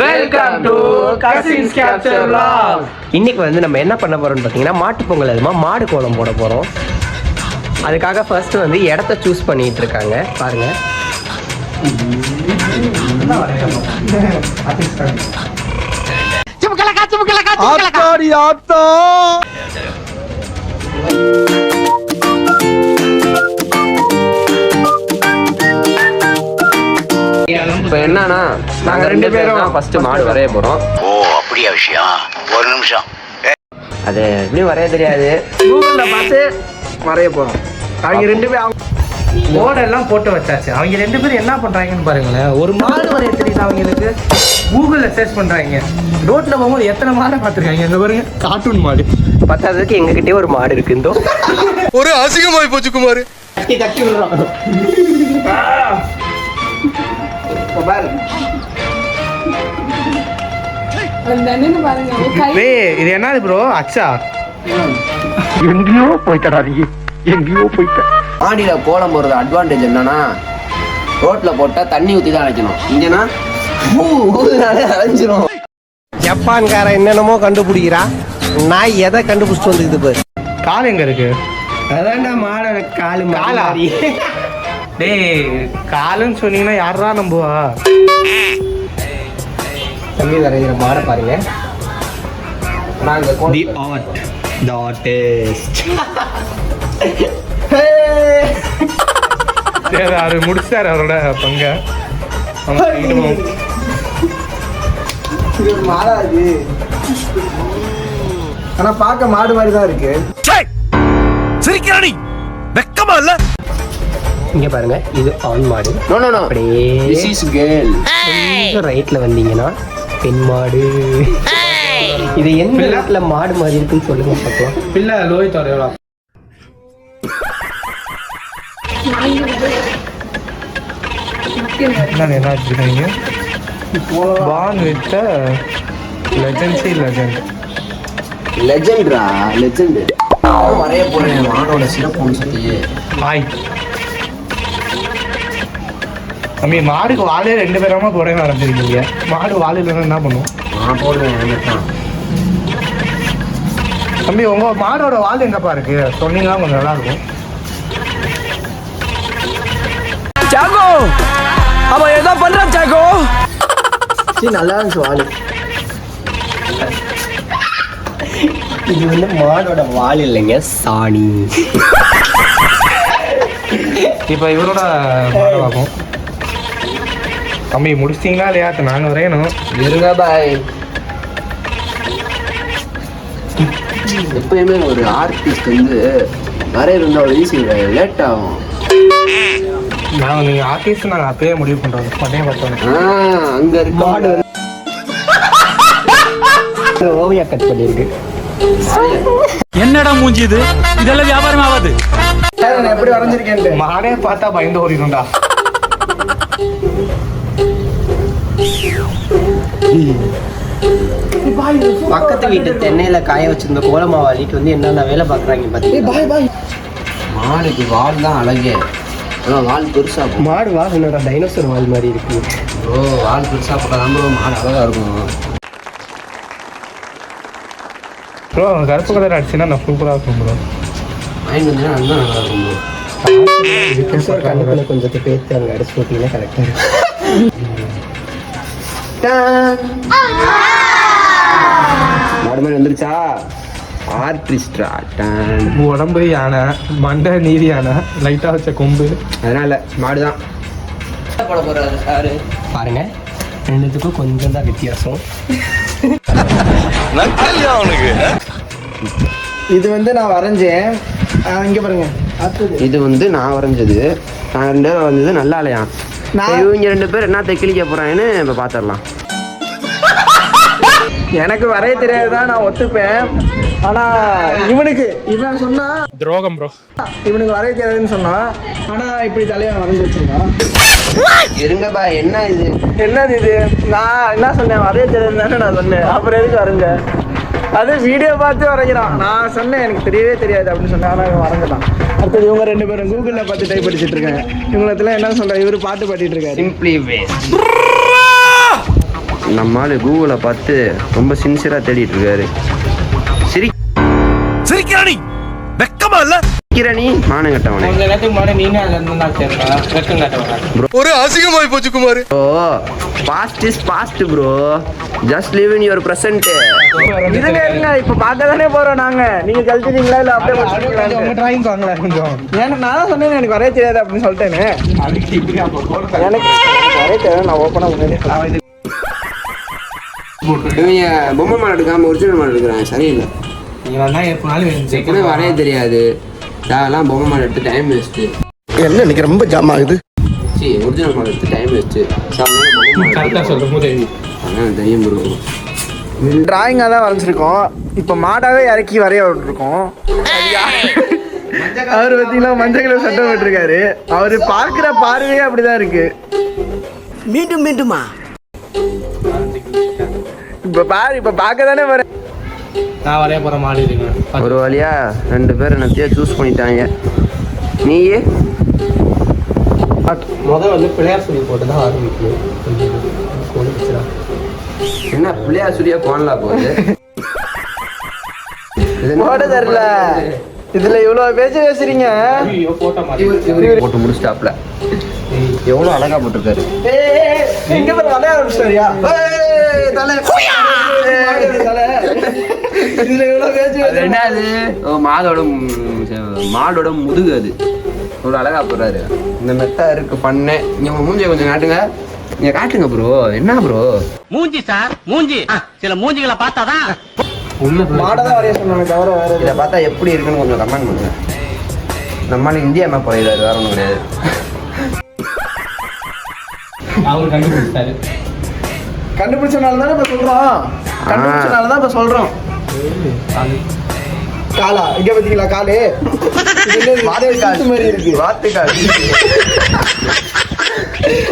Welcome to cousins capture vlog. இன்னைக்கு வந்து நம்ம என்ன பண்ண போறோம்னு பார்த்தீங்கன்னா மாட்டு பொங்கல் அதுமா மாடு கோலம் போட போறோம். அதுக்காக ஃபர்ஸ்ட் வந்து இடத்த சூஸ் பண்ணிட்டு இருக்காங்க. பாருங்க. ஆத்தாடி ஆத்தா. இப்போ என்னன்னா நாங்க ரெண்டு பேரும் ஃபர்ஸ்ட் மாடு வரைய போறோம். ஓ அப்படியா விஷயம்? ஒரு நிமிஷம். அது எப்படியும் வரைய தெரியாது. கூகுள்ல பார்த்து வரைய போறோம். அவங்க ரெண்டு பேரும் போர்டெல்லாம் போட்டு வச்சாச்சு. அவங்க ரெண்டு பேரும் என்ன பண்றாங்கன்னு பாருங்களேன். ஒரு மாடு வரைய தெரியுது அவங்களுக்கு? கூகுள்ல சர்ச் பண்றாங்க. ரோட்ல போகும்போது எத்தனை மாடை பார்த்துருக்காங்க? இந்த பாருங்க கார்ட்டூன் மாடு. பத்தாததுக்கு எங்ககிட்டயே ஒரு மாடு இருக்கு இந்தோ. ஒரு அசிங்கமாய் போச்சு குமார். தட்டி தட்டி விடுறோம். ஏய் இது என்னது ப்ரோ அச்சா. எங்கேயோ போயிட்டடா நீ. எங்கேயோ போயிட்ட. மாடியில கோலம் போடுறது அட்வான்டேஜ் என்னன்னா ரோட்ல போட்டா தண்ணி ஊத்தி தான் அழைக்கணும் இங்கன்னா அரைஞ்சிரும் ஜப்பான்காரன் என்னென்னமோ கண்டுபிடிக்கிறா. நான் எதை கண்டுபிடிச்சிட்டு வந்துக்குது பாரு. கால் எங்க இருக்கு? அதான்டா மாடோட காலு காலா? டேய் காலுன்னு சொன்னீங்கன்னா யாரா நம்புவா? தம்பி வரைகிற மாடை பாருங்க. நாங்க தி ஆர்ட் தி ஆர்டிஸ்ட் சரி அவரு முடிச்சாரு அவரோட பங்க. மாடா இருக்கு ஆனா பார்க்க மாடு மாதிரி தான் இருக்கு சிரிக்கிறானி வெக்கமா இல்ல? இங்க பாருங்க இது ஆண் மாடு. நோ நோ நோ அப்படியே திஸ் இஸ் கேர்ள் கொஞ்சம் ரைட்ல வந்தீங்கன்னா பெண் மாடு. இது எந்த இடத்துல மாடு மாதிரி இருக்குன்னு சொல்லுங்க பார்க்கலாம். பிள்ளை லோஹித் அவர் எவ்வளோ என்ன என்ன வச்சிருக்கீங்க? பான் வித் லெஜன்சி லெஜண்ட் லெஜெண்ட்ரா லெஜெண்ட் வரைய போறேன் மாடோட சிறப்பு அம்சத்தையே. ஹாய் தம்பி மாடுக்கு வாலே ரெண்டு பேராம குறைய ஆரம்பிச்சிருக்கீங்க. மாடு இல்லைன்னா என்ன பண்ணும்? நான் போடுவேன் தம்பி உங்க மாடோட வால் எங்கப்பா இருக்கு? சொன்னீங்கன்னா கொஞ்சம் நல்லா இருக்கும். சாகோ அவன் ஏதோ பண்றான் சாகோ சரி நல்லா இருந்துச்சு வால். இது வந்து மாடோட வால் இல்லைங்க சாணி. இப்போ இவரோட மாடு பார்ப்போம். தம்பி முடிச்சிட்டீங்களா இல்லையா? நாங்கள் வரையணும். இருங்க பாய் எப்பயுமே ஒரு ஆர்டிஸ்ட் வந்து வரையிறது அவ்வளோ ஈஸி லேட் ஆகும். நாங்கள் நீங்கள் ஆர்டிஸ்ட் நாங்கள் அப்பயே முடிவு பண்ணுறோம் பட்டையை பார்த்தோம் அங்க இருக்க ஓவியா கட் பண்ணியிருக்கு. என்னடா மூஞ்சி இது? இதெல்லாம் வியாபாரம் ஆகாது. நான் எப்படி வரைஞ்சிருக்கேன்ட்டு? மாடே பார்த்தா பயந்து ஓடிடும்டா. பக்கத்து வீட்டு தென்னையில காய வச்சிருந்த கோலமாவாளிக்கு வந்து என்னென்ன வேலை பார்க்குறாங்க பார்த்தீங்கன்னா மாடுக்கு வால் தான் அழகே. ஆனால் வால் பெருசா போகும் மாடு வால் என்னோட டைனோசர் வால் மாதிரி இருக்கு. ஓ வால் பெருசா போட்டால் மாடு அழகா இருக்கும். ப்ரோ கருப்பு கலர் அடிச்சுன்னா நான் சூப்பராக இருக்கும் ப்ரோ வாங்கி வந்தீங்கன்னா நல்லா இருக்கும் ப்ரோ கண்ணுக்குள்ள கொஞ்சத்தை பேர்த்து அங்கே அடிச்சு போட்டீங்கன்னா கரெக்டாக இருக்கும். மாடு மாதிரி வந்துருச்சா? ஆர்டிஸ்ட்ரா டான் உடம்பு யானை மண்டை நீதி யானை லைட்டாக வச்ச கொம்பு. அதனால மாடுதான். பாருங்க ரெண்டுத்துக்கும் கொஞ்சம் தான் வித்தியாசம். இது வந்து நான் வரைஞ்சேன். இங்க பாருங்க. இது வந்து நான் வரைஞ்சது. நான் ரெண்டு வந்தது நல்லா இல்லையா இவங்க ரெண்டு பேர் என்ன கிழிக்க போறாங்கன்னு இப்போ பார்த்துடலாம் எனக்கு வரைய தெரியாதுதான் நான் ஒத்துப்பேன். ஆனா இவனுக்கு இவன் சொன்னா துரோகம் ப்ரோ இவனுக்கு வரைய தெரியாதுன்னு சொன்னான் ஆனா இப்படி தலையை வரைஞ்சு வச்சிருக்கான். இருங்கப்பா என்ன இது? என்னது இது? நான் என்ன சொன்னேன்? வரைய தெரியாது தானே நான் சொன்னேன். அப்புறம் எதுக்கு வரைஞ்ச அது வீடியோ பார்த்து வரைகிறான். நான் சொன்னேன் எனக்கு தெரியவே தெரியாது அப்படின்னு சொன்னேன். ஆனால் இவன் வரைஞ்சிட்டான் அடுத்தது இவங்க ரெண்டு பேரும் கூகுளில் பார்த்து டைப் அடிச்சிட்டு இருக்காங்க. இவங்களத்துல என்ன சொல்ற? இவரு பாட்டு பாடிட்டு இருக்காரு. சிம்பிளி வேஸ்ட் நம்ம ஆளு கூகுளை பார்த்து ரொம்ப சின்சியராக தேடிட்டு இருக்காரு. சிரி சிரிக்கிறானி வெக்கமா இல்ல? தான் சேர்ந்தா வெக்கம் காட்டுவாங்க ஒரு அசிங்கமாய் போச்சு Kumar. Bro past is past bro just live in your present இருங்க இருங்க இப்ப பார்க்க தானே போறோம் நாங்க. நீங்க கழிச்சிட்டீங்களா இல்ல அப்படியே உங்க வச்சிருக்கீங்களா டிராயிங் வாங்கல கொஞ்சம். ஏன்னா நான் தான் சொன்னேன் எனக்கு வரைய தெரியாது அப்படின்னு சொல்லிட்டேனே. எனக்கு வரைய தெரியாது நான் ஓப்பனா முன்னாடி இவங்க பொம்மை மாடு எடுக்காம ஒரிஜினல் மாடு எடுக்கிறாங்க சரியில்லை. எப்பனாலும் வரைய தெரியாது. தேவையெல்லாம் பொம்மை மாடு எடுத்து டைம் வேஸ்ட்டு என்ன இன்னைக்கு ரொம்ப ஜாம் ஆகுது? சி ஒரிஜினல் மாடு எடுத்து டைம் வேஸ்ட்டு மாடு சொல்லும் போது. அதான் தெரியும் ப்ரோ டிராயிங்காக தான் வரைஞ்சிருக்கோம். இப்போ மாடாவே இறக்கி வரைய விட்டுருக்கோம். அவர் பார்த்தீங்கன்னா மஞ்சள் கலர் சட்டை போட்டிருக்காரு. அவர் பார்க்குற பார்வையே அப்படிதான் இருக்கு. மீண்டும் மீண்டுமா? இப்போ பாரு இப்போ பார்க்க தானே வர நான் வரைய போற மாடு இருக்குங்க ஒரு வழியா ரெண்டு பேர் என்னத்தையோ சூஸ் பண்ணிட்டாங்க நீயே? முதல் வந்து பிள்ளையார் சொல்லி போட்டு தான் ஆரம்பிக்கணும் என்ன பிள்ளையார் சுரியா போனலா போகுது? போட தெரியல இதுல இவ்வளவு பேச்சு பேசுறீங்க. போட்ட முடிச்சிட்டாப்ல எவ்வளோ அழகா போட்டிருக்காரு. எங்க பேர் விளைய ஆரம்பிச்சிட்டாரியா. இதுல இவ்வளவு பேச்சு அது என்னது? ஓ, மாதோட மாடோட முதுகு அது. இவ்வளோ அழகா போடுறாரு. இந்த மெத்தா இருக்கு பண்ணேன் நீங்க மூஞ்சியை கொஞ்சம் காட்டுங்க. நீங்க காட்டுங்க ப்ரோ என்ன ப்ரோ மூஞ்சி சார் மூஞ்சி. சில மூஞ்சிகளை பார்த்தாதான். மாடை தான் வரைய சொன்னாங்க தவிர வேற இதை பார்த்தா எப்படி இருக்குன்னு கொஞ்சம் கமெண்ட் பண்ணுங்க. நம்மளால இந்தியா மேப் போயிடாரு வேற ஒன்றும் கிடையாது. அவர் கண்டுபிடிச்சாரு கண்டுபிடிச்சனால தானே இப்ப சொல்றோம். கண்டுபிடிச்சனால தான் இப்ப சொல்றோம். காலா இங்க பாத்தீங்களா காலு? சுத்து மாதிரி இருக்கு. வாத்துக்கால்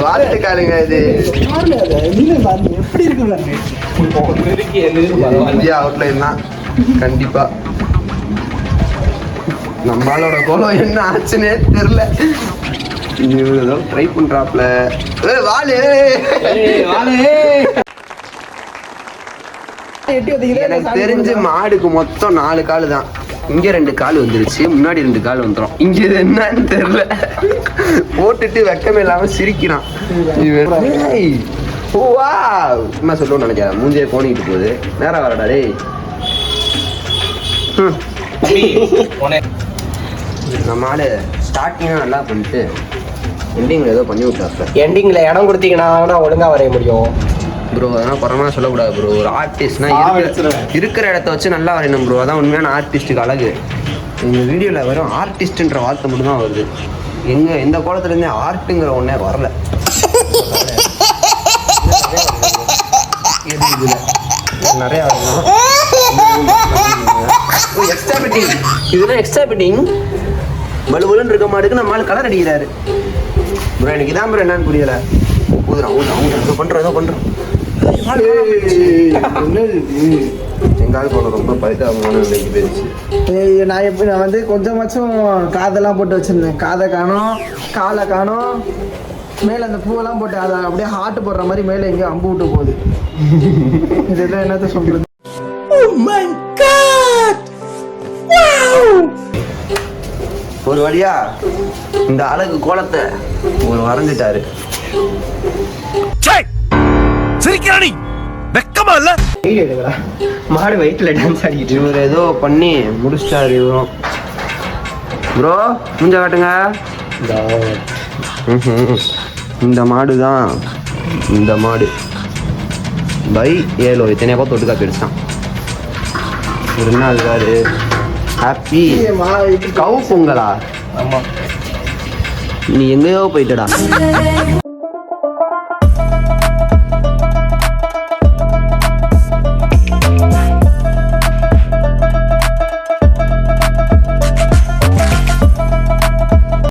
வாத்துக்காலுங்க இது. எப்படி இருக்கு இந்தியா அவுட்லைன் தான். கண்டிப்பா. நம்மளோட கோலம் என்ன ஆச்சுன்னே தெரியல. ஏதோ ட்ரை பண்றாப்ல. ஏய், வாலு. வந்தீங்களே எனக்கு தெரிஞ்சு மாடுக்கு மொத்தம் நாலு கால் தான் இங்க ரெண்டு கால் வந்துருச்சு முன்னாடி ரெண்டு கால் வந்துரும். இங்க இது என்னன்னு தெரியல. போட்டுட்டு வெக்கமே இல்லாம சிரிக்கிறான். இவன், ஏய், ஓ, wow. சும்மா சொல்லுவோம்னு நினைக்கிறேன் மூஞ்சியை கோணிட்டு போகுது. நேரம் வரடா டேய். ஹம். நம்ம ஆளு ஸ்டார்டிங்காக நல்லா பண்ணிட்டு எண்டிங்கில் ஏதோ பண்ணி விட்டாப்ல எண்டிங்ல இடம் கொடுத்தீங்கன்னா தான் ஒழுங்கா வரைய முடியும். ப்ரோ அதெல்லாம் குறமா சொல்லக்கூடாது ப்ரோ ஒரு ஆர்டிஸ்ட்னா இருக்கிற இடத்த வச்சு நல்லா வரையணும் ப்ரோ அதான் உண்மையான ஆர்டிஸ்ட்டுக்கு அழகு. இந்த வீடியோவில் வெறும் ஆர்டிஸ்ட்ன்ற வார்த்தை மட்டும் தான் வருது. எங்க எந்த கோலத்துலேருந்தே ஆர்ட்டுங்கிற ஒன்றே வரல. நிறைய வரணும் எக்ஸ்ட்ரா பிட்டிங் இதெல்லாம் எக்ஸ்ட்ரா பிட்டிங் பலுபலுன்னு இருக்க மாட்டுக்கு நம்ம ஆள் கலர் அடிக்கிறாரு. ப்ரோ எனக்கு இதான் ப்ரோ என்னன்னு புரியல. ஊதுறான் ஊதுறான் ஊதுறான் ஏதோ பண்றோம் ஏதோ பண்றோம் எங்காவது போன ரொம்ப பரிதாபமான நிலைக்கு போயிடுச்சு. ஏய், நான் எப்படி நான் வந்து கொஞ்சமாச்சும் காதெல்லாம் போட்டு வச்சிருந்தேன். காதை காணோம் காலை காணோம். மேல அந்த பூவெல்லாம் போட்டு அதை அப்படியே ஹார்ட் போடுற மாதிரி மேல எங்கேயோ அம்பு விட்டு போகுது. இதெல்லாம் என்னத்த சொல்றது? ஒரு வழியா இந்த அழகு கோலத்தை ஒரு வரைஞ்சிட்டாரு சிரிக்கிறானி வெக்கமா இல்ல? மாடு வயிற்றுல டான்ஸ் ஆடிக்கிட்டு இவர் ஏதோ பண்ணி முடிச்சிட்டாரு இவரும் ப்ரோ முஞ்ச காட்டுங்க. இந்த மாடு தான் இந்த மாடு. பை ஏலோ இத்தனையா பார்த்து தொட்டுக்கா பெருசான் ஒரு என்ன இருக்காரு ஹாப்பி கவு பொங்கலா ஆமா. நீ எங்கேயோ போயிட்டடா